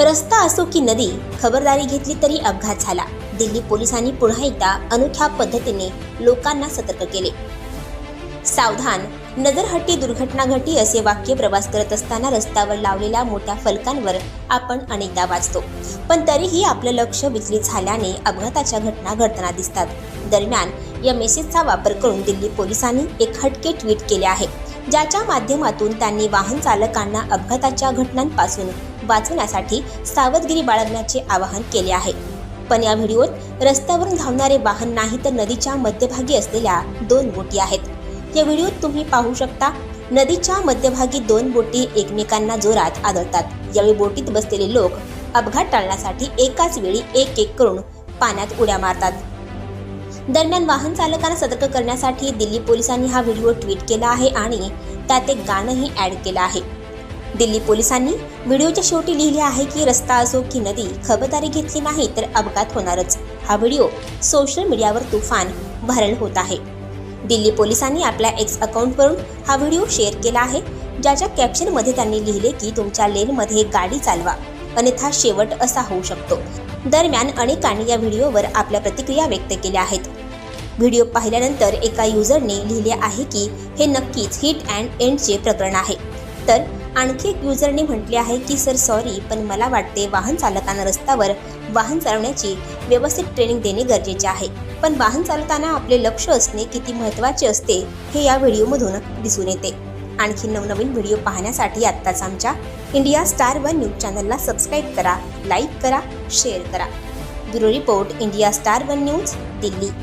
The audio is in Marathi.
रस्ता असो की नदी खबरदारी घेतली तरी अपघात झाला. दिल्ली पोलिसांनी पुन्हा एकदा अनोख्या पद्धतीने लोकांना सतर्क केले. सावधान नजरहट्टी दुर्घटना घटी असे वाक्य प्रवास करत असताना रस्त्यावर लावलेल्या मोठ्या फलकांवर आपण अनेकदा वाचतो. पण तरीही आपलं लक्ष विचलित झाल्याने अपघाताच्या घटना घडताना दिसतात. दरम्यान या मेसेजचा वापर करून दिल्ली पोलिसांनी एक हटके ट्विट केले आहे. ज्याच्या माध्यमातून त्यांनी वाहन चालकांना अपघाताच्या घटनांपासून वाचवण्यासाठी सावधगिरी बाळगण्याचे आवाहन केले आहे. पण या व्हिडिओत रस्त्यावरून धावणारे वाहन नाही तर नदीच्या मध्यभागी असलेल्या दोन बोटी आहेत. या व्हिडिओत तुम्ही पाहू शकता नदीच्या मध्यभागी दोन बोटी एकमेकांना जोरात आदळतात. यावेळी बोटीत बसलेले लोक अपघात टाळण्यासाठी एकाच वेळी एक एक करून पाण्यात उड्या मारतात. दरम्यान वाहन चालकांना सतर्क करण्यासाठी दिल्ली पोलिसांनी हा व्हिडिओ ट्विट केला आहे आणि त्यात एक गाणंही ॲड केलं आहे. दिल्ली पोलिसांनी व्हिडिओच्या शेवटी लिहिले आहे की रस्ता असो की नदी खबरदारी घेतली नाही तर अपघात होणारच. हा व्हिडिओ सोशल मीडियावर तुफान व्हायरल होत आहे. दिल्ली पोलिसांनी आपल्या एक्स अकाउंटवरून हा व्हिडिओ शेअर केला आहे ज्याच्या कॅप्शनमध्ये त्यांनी लिहिले की तुमच्या लेनमध्ये गाडी चालवा अन्यथा शेवट असा होऊ शकतो. दरम्यान अनेकांनी या व्हिडिओवर आपल्या प्रतिक्रिया व्यक्त केल्या आहेत. व्हिडिओ पाहिल्यानंतर एका युजरने लिहिले आहे की हे नक्कीच हिट अँड एंडचे प्रकरण आहे. तर आणखी एक युजरने म्हटले आहे की सर सॉरी पण मला वाटते वाहन चालकांना रस्त्यावर वाहन चालवण्याची व्यवस्थित ट्रेनिंग देणे गरजेचे आहे. पण वाहन चालताना आपले लक्ष असणे किती महत्त्वाचे असते हे या व्हिडिओमधून दिसून येते. आणखी नवनवीन व्हिडिओ पाहण्यासाठी आत्ताच आमच्या इंडिया स्टार वन न्यूज चॅनलला सबस्क्राईब करा लाईक करा शेअर करा. Bureau report India star one news Delhi.